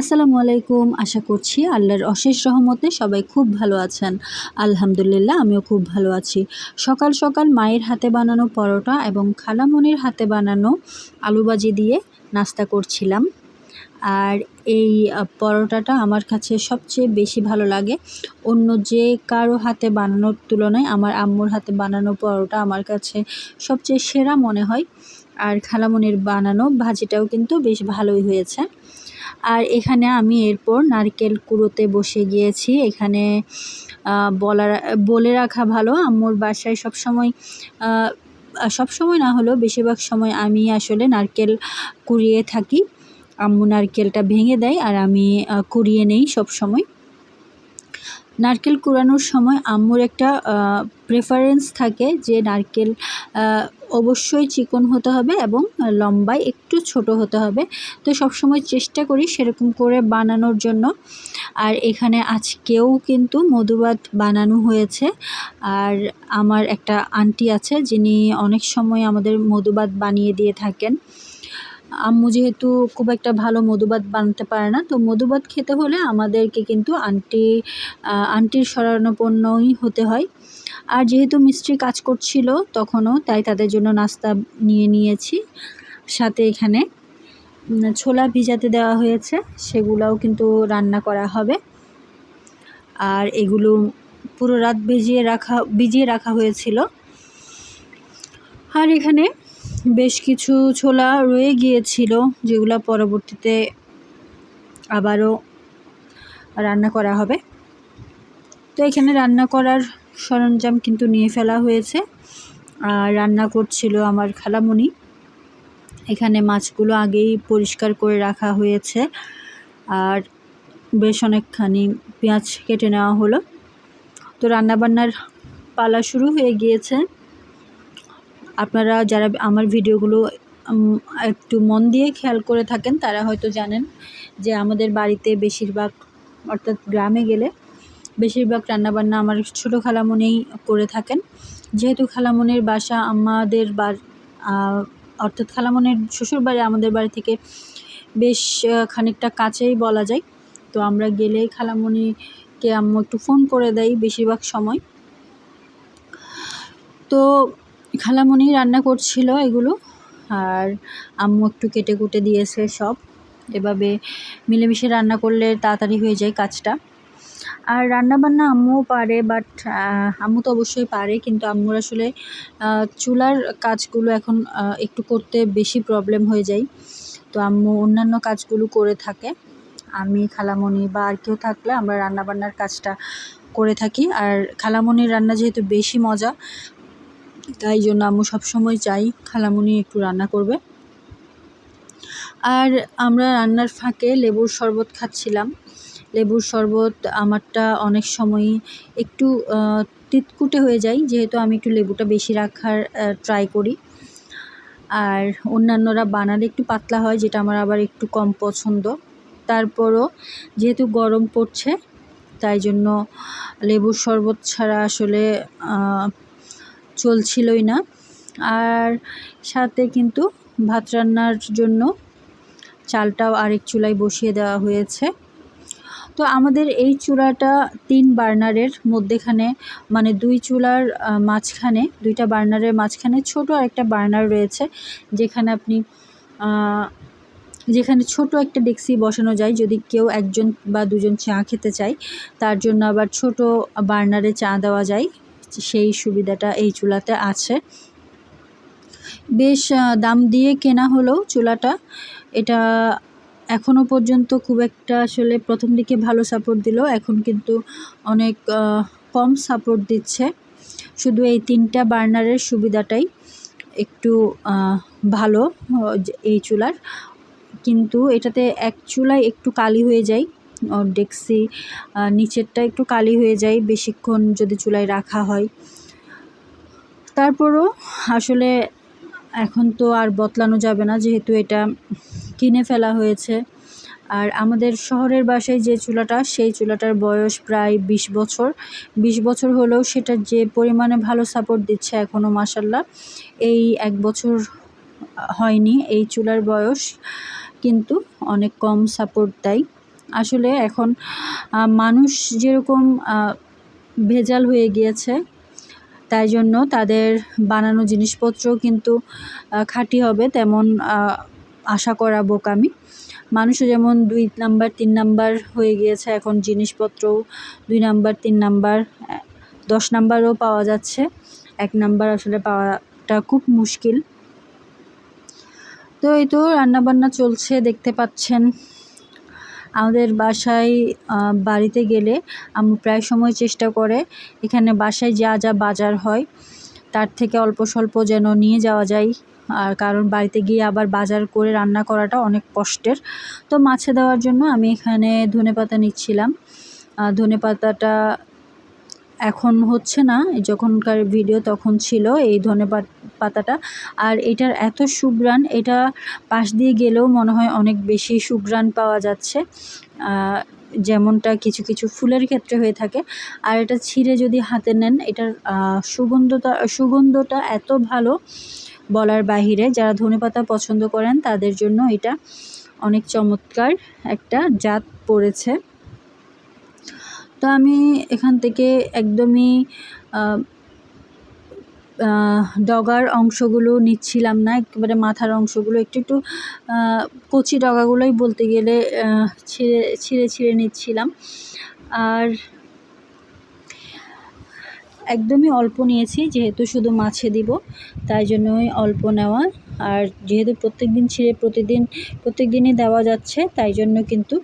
আসসালামু আলাইকুম। আশা করছি আল্লাহর অশেষ রহমতে সবাই খুব ভালো আছেন। আলহামদুলিল্লাহ, আমিও খুব ভালো আছি। সকাল সকাল মায়ের হাতে বানানো পরোটা এবং খালামনির হাতে বানানো আলুবাজি দিয়ে নাস্তা করছিলাম। আর এই পরোটাটা আমার কাছে সবচেয়ে বেশি ভালো লাগে। অন্য যে কারও হাতে বানানোর তুলনায় আমার আম্মুর হাতে বানানো পরোটা আমার কাছে সবচেয়ে সেরা মনে হয়। আর খালামনির বানানো ভাজিটাও কিন্তু বেশ ভালোই হয়েছে। আর এখানে আমি এরপর নারকেল কুড়োতে বসে গিয়েছি। এখানে বলার, বলে রাখা ভালো। আম্মুর বাসায় সবসময় সব সময় না হলেও বেশিরভাগ সময় আমি আসলে নারকেল কুড়িয়ে থাকি। আম্মু নারকেলটা ভেঙে দেয় আর আমি কুড়িয়ে নেই সব সময় নারকেল কুড়ানোর সময় আম্মুর একটা প্রেফারেন্স থাকে যে নারকেল অবশ্যই চিকন হতে হবে এবং লম্বায় একটু ছোট হতে হবে। তো সবসময় চেষ্টা করি সেরকম করে বানানোর জন্য। আর এখানে আজকেও কিন্তু মধুবাত বানানো হয়েছে। আর আমার একটা আন্টি আছে যিনি অনেক সময় আমাদের মধুবাদ বানিয়ে দিয়ে থাকেন। আম্মু যেহেতু খুব একটা ভালো মধুবাত বানাতে পারে না, তো মধুবাত খেতে হলে আমাদেরকে কিন্তু আন্টি আন্টির শরণাপন্নই হতে হয়। আর যেহেতু মিস্ত্রি কাজ করছিল তখনও, তাই তাদের জন্য নাস্তা নিয়ে নিয়েছি। সাথে এখানে ছোলা ভিজাতে দেওয়া হয়েছে, সেগুলোও কিন্তু রান্না করা হবে। আর এগুলো পুরো রাত ভিজিয়ে রাখা ভিজিয়ে রাখা হয়েছিল। আর এখানে বেশ কিছু ছোলা রয়ে গিয়েছিল, যেগুলো পরবর্তীতে আবারও রান্না করা হবে। তো এখানে রান্না করার সরঞ্জাম কিন্তু নিয়ে ফেলা হয়েছে। আর রান্না করছিল আমার খালামণি এখানে মাছগুলো আগেই পরিষ্কার করে রাখা হয়েছে। আর বেশ অনেকখানি পেঁয়াজ কেটে নেওয়া হলো। তো রান্নাবান্নার পালা শুরু হয়ে গিয়েছে। আপনারা যারা আমার ভিডিওগুলো একটু মন দিয়ে খেয়াল করে থাকেন, তারা হয়তো জানেন যে আমাদের বাড়িতে বেশিরভাগ, অর্থাৎ গ্রামে গেলে বেশিরভাগ রান্নাবান্না আমার ছোটো খালামনেই করে থাকেন। যেহেতু খালামনের বাসা আমাদের বার অর্থাৎ খালামনের শ্বশুর বাড়ি আমাদের বাড়ি থেকে বেশ খানিকটা কাছেই বলা যায়। তো আমরা গেলে খালামণিকে আম্মু একটু ফোন করে দেয় বেশিরভাগ সময়। তো খালামণি রান্না করছিল এগুলো, আর আম্মু একটু কেটে কুটে দিয়েছে সব। এভাবে মিলেমিশে রান্না করলে তাড়াতাড়ি হয়ে যায় কাজটা। আর রান্নাবান্না আম্মুও পারে বাট আম্মু তো অবশ্যই পারে, কিন্তু আম্মুর আসলে চুলার কাজগুলো এখন একটু করতে বেশি প্রবলেম হয়ে যায়। তো আম্মু অন্যান্য কাজগুলো করে থাকে। আমি খালামণি বা আর কেউ থাকলে আমরা রান্নাবান্নার কাজটা করে থাকি। আর খালামণির রান্না যেহেতু বেশি মজা তাই জন্য আম্মু সবসময় চাই খালামুনি একটু রান্না করবে। আর আমরা রান্নার ফাঁকে লেবুর শরবত খাচ্ছিলাম। লেবুর শরবত আমারটা অনেক সময়ই একটু তিতকুটে হয়ে যায়, যেহেতু আমি একটু লেবুটা বেশি রাখার ট্রাই করি। আর অন্যান্যরা বানালে একটু পাতলা হয়, যেটা আমার আবার একটু কম পছন্দ। তারপরও যেহেতু গরম পড়ছে, তাই জন্য লেবুর শরবত ছাড়া আসলে চলছিলই না। আর সাথে কিন্তু ভাত রান্নার জন্য চালটাও আরেক চুলায় বসিয়ে দেওয়া হয়েছে। তো আমাদের এই চুলাটা তিন বার্নারের মধ্যেখানে মানে দুই চুলার মাঝখানে, দুইটা বার্নারের মাঝখানে ছোট একটা বার্নার রয়েছে, যেখানে আপনি যেখানে ছোট একটা ডেক্সি বসানো যায়, যদি কেউ একজন বা দুজন চা খেতে চায়, তার জন্য আবার ছোট বার্নারে চা দেওয়া যায়। সেই সুবিধাটা এই চুলাতে আছে। বেশ দাম দিয়ে কেনা হলেও চুলাটা এটা এখনও পর্যন্ত খুব একটা আসলে প্রথম দিকে ভালো সাপোর্ট দিল, এখন কিন্তু অনেক কম সাপোর্ট দিচ্ছে। শুধু এই তিনটা বার্নারের সুবিধাটাই একটু ভালো এই চুলার। কিন্তু এটাতে এক চুলায় একটু কালি হয়ে যায়। ডেক্সি নিচেরটা একটু কালি হয়ে যায় বেশিক্ষণ যদি চুলায় রাখা হয়। তারপরও আসলে এখন তো আর বদলানো যাবে না, যেহেতু এটা কিনে ফেলা হয়েছে। আর আমাদের শহরের বাসায় যে চুলাটা, সেই চুলাটার বয়স প্রায় বিশ বছর। বিশ বছর হলেও সেটা যে পরিমাণে ভালো সাপোর্ট দিচ্ছে এখনও মাসাল্লাহ এই এক বছর হয়নি। এই চুলার বয়স কিন্তু অনেক কম সাপোর্ট দেয়। আসলে এখন মানুষ যেরকম ভেজাল হয়ে গিয়েছে, তাই জন্য তাদের বানানো জিনিসপত্রও কিন্তু খাঁটি হবে তেমন আশা করা বোকামি। মানুষও যেমন দুই নাম্বার, তিন নাম্বার হয়ে গিয়েছে, এখন জিনিসপত্রও দুই নাম্বার, তিন নাম্বার দশ নাম্বারও পাওয়া যাচ্ছে। এক নাম্বার আসলে পাওয়াটা খুব মুশকিল। তো এই তো রান্নাবান্না চলছে, দেখতে পাচ্ছেন। আমাদের বাসায় বাড়িতে গেলে আম্মু প্রায় সময় চেষ্টা করে এখানে বাসায় যা যা বাজার হয় তার থেকে অল্প স্বল্প যেন নিয়ে যাওয়া যায়। আর কারণ বাড়িতে গিয়ে আবার বাজার করে রান্না করাটা অনেক কষ্টের। তো মাছে দেওয়ার জন্য আমি এখানে ধনে পাতা নিচ্ছিলাম। ধনে পাতাটা এখন হচ্ছে না, যখনকার ভিডিও তখন ছিল, এই ধনে পাতাটা। আর এটার এত সুগ্রান এটা পাশ দিয়ে গেলেও মনে হয় অনেক বেশি সুগ্রান পাওয়া যাচ্ছে। যেমনটা কিছু কিছু ফুলের ক্ষেত্রে হয়ে থাকে। আর এটা ছিঁড়ে যদি হাতে নেন, এটার সুগন্ধতা, সুগন্ধটা এত ভালো বলার বাহিরে, যারা ধনেপাতা পছন্দ করেন, তাদের জন্য এটা অনেক চমৎকার একটা জাত পড়েছে। তো আমি এখান থেকে একদমই ডগার অংশগুলো নিচ্ছিলাম না, একেবারে মাথার অংশগুলো, একটু একটু কচি ডগাগুলোই বলতে গেলে ছিঁড়ে ছিঁড়ে ছিঁড়ে নিচ্ছিলাম। আর একদমই অল্প নিয়েছি, যেহেতু শুধু মাছে দিব, তাই জন্যই অল্প নেওয়া। আর যেহেতু প্রত্যেক দিন ছিঁড়ে প্রতিদিন প্রত্যেক দিনই দেওয়া যাচ্ছে, তাই জন্য কিন্তু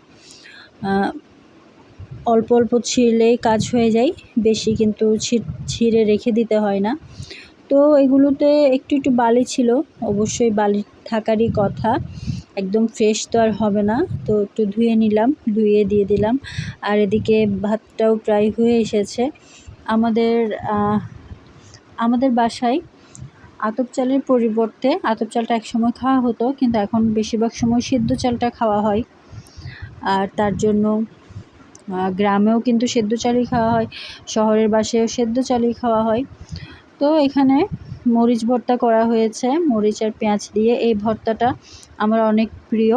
অল্প অল্প ছিঁড়লেই কাজ হয়ে যায়, বেশি কিন্তু ছিঁড়ে রেখে দিতে হয় না। তো এগুলোতে একটু একটু বালি ছিল। অবশ্যই বালি থাকারই কথা। একদম ফ্রেশ তো আর হবে না। তো একটু ধুয়ে নিলাম, ধুয়ে দিয়ে দিলাম। আর এদিকে ভাতটাও প্রায় হয়ে এসেছে। আমাদের আমাদের বাসায় আতপ চালের পরিবর্তে, আতপ চালটা একসময় খাওয়া হতো, কিন্তু এখন বেশিরভাগ সময় সিদ্ধ চালটা খাওয়া হয়। আর তার জন্য গ্রামেও কিন্তু সেদ্ধ চালই খাওয়া হয়, শহরের বাসায়ও সেদ্ধ চালই খাওয়া হয়। তো এখানে মরিচ ভর্তা করা হয়েছে। মরিচ আর পেঁয়াজ দিয়ে এই ভর্তাটা আমার অনেক প্রিয়।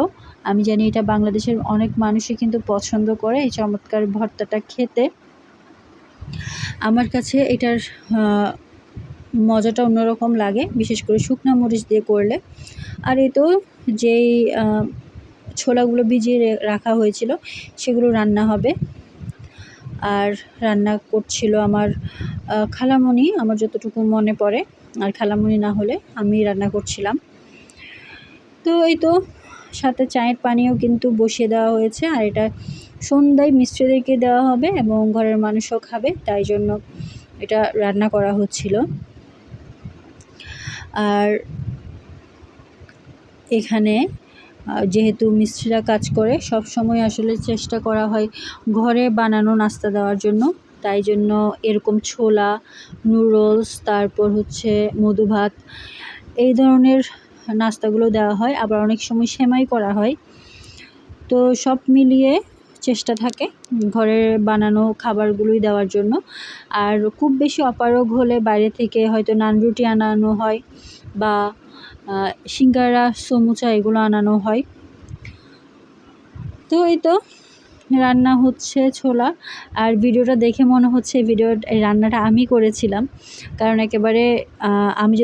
আমি জানি এটা বাংলাদেশের অনেক মানুষই কিন্তু পছন্দ করে এই চমৎকার ভর্তাটা খেতে। আমার কাছে এটার মজাটা অন্যরকম লাগে, বিশেষ করে শুকনো মরিচ দিয়ে করলে। আর এ তো যেই ছোলাগুলো ভিজিয়ে রাখা হয়েছিল, সেগুলো রান্না হবে। আর রান্না করছিল আমার খালামণি, আমার যতটুকু মনে পড়ে, আর খালামণি না হলে আমি রান্না করছিলাম। তো এই তো, সাথে চায়ের পানিও কিন্তু বসিয়ে দেওয়া হয়েছে, আর এটা সন্ধ্যায় মিস্ত্রিদেরকে দেওয়া হবে এবং ঘরের মানুষও খাবে, তাই জন্য এটা রান্না করা হচ্ছিল। আর এখানে যেহেতু মিস্ত্রিরা কাজ করে, সব সময় আসলে চেষ্টা করা হয় ঘরে বানানো নাস্তা দেওয়ার জন্য। তাই জন্য এরকম ছোলা নুডলস তারপর হচ্ছে মধু ভাত, এই ধরনের নাস্তাগুলো দেওয়া হয়। আবার অনেক সময় সেমাই করা হয়। তো সব মিলিয়ে চেষ্টা থাকে ঘরের বানানো খাবারগুলোই দেওয়ার জন্য। আর খুব বেশি অপারগ হলে বাইরে থেকে হয়তো নান রুটি আনানো হয় বা সিঙ্গারা, সমুচা এগুলো আনানো হয়। তো এই তো, রান্না হচ্ছে ছোলা। আর ভিডিওটা দেখে মনে হচ্ছে ভিডিও রান্নাটা আমি করেছিলাম। কারণ একেবারে আমি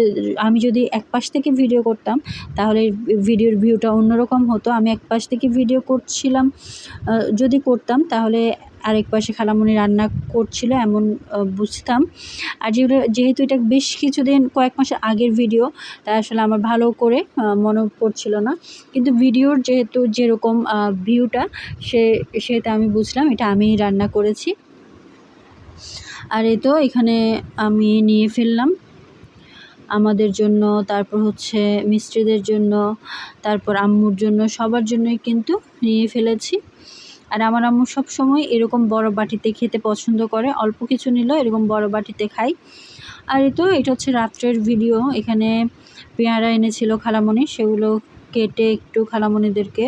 আমি যদি এক পাশ থেকে ভিডিও করতাম, তাহলে ভিডিওর ভিউটা অন্যরকম হতো। আমি এক পাশ থেকে ভিডিও করছিলাম যদি করতাম, তাহলে আরেক পাশে খালামণি রান্না করছিল, এমন বুঝতাম। আর যেগুলো, যেহেতু এটা বেশ কিছুদিন, কয়েক মাসের আগের ভিডিও, তাই আসলে আমার ভালো করে মনে পড়ছিল না। কিন্তু ভিডিওর যেহেতু যেরকম ভিউটা সে, সেটা আমি বুঝলাম, এটা আমি রান্না করেছি। আর এ তো এখানে আমি নিয়ে ফেললাম। আমাদের জন্য, তারপর হচ্ছে মিস্ত্রিদের জন্য, তারপর আম্মুর জন্য, সবার জন্যই কিন্তু নিয়ে ফেলেছি। আর আমার আম্মু সব সময় এরকম বড় বাটিতে খেতে পছন্দ করে। অল্প কিছু নিলেও এরকম বড় বাটিতে খাই। আর এই তো, এটা হচ্ছে রাত্রের ভিডিও এখানে পেয়ারা এনেছিল খালামণি, সেগুলো কেটে একটু খালামণিদেরকে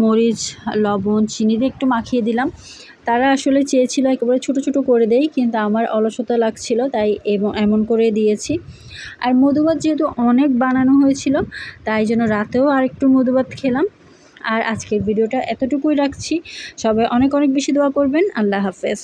মরিচ, লবণ, চিনি দিয়ে একটু মাখিয়ে দিলাম। তারা আসলে চেয়েছিল একেবারে ছোটো ছোটো করে দেই, কিন্তু আমার অলসতা লাগছিল, তাই এবং এমন করে দিয়েছি। আর মধুভাত যেহেতু অনেক বানানো হয়েছিল, তাই জন্য রাতেও আর একটু মধুভাত খেলাম। আর আজকের ভিডিওটা এতটুকুই রাখছি। সবাই অনেক অনেক বেশি দোয়া করবেন। আল্লাহ হাফেজ।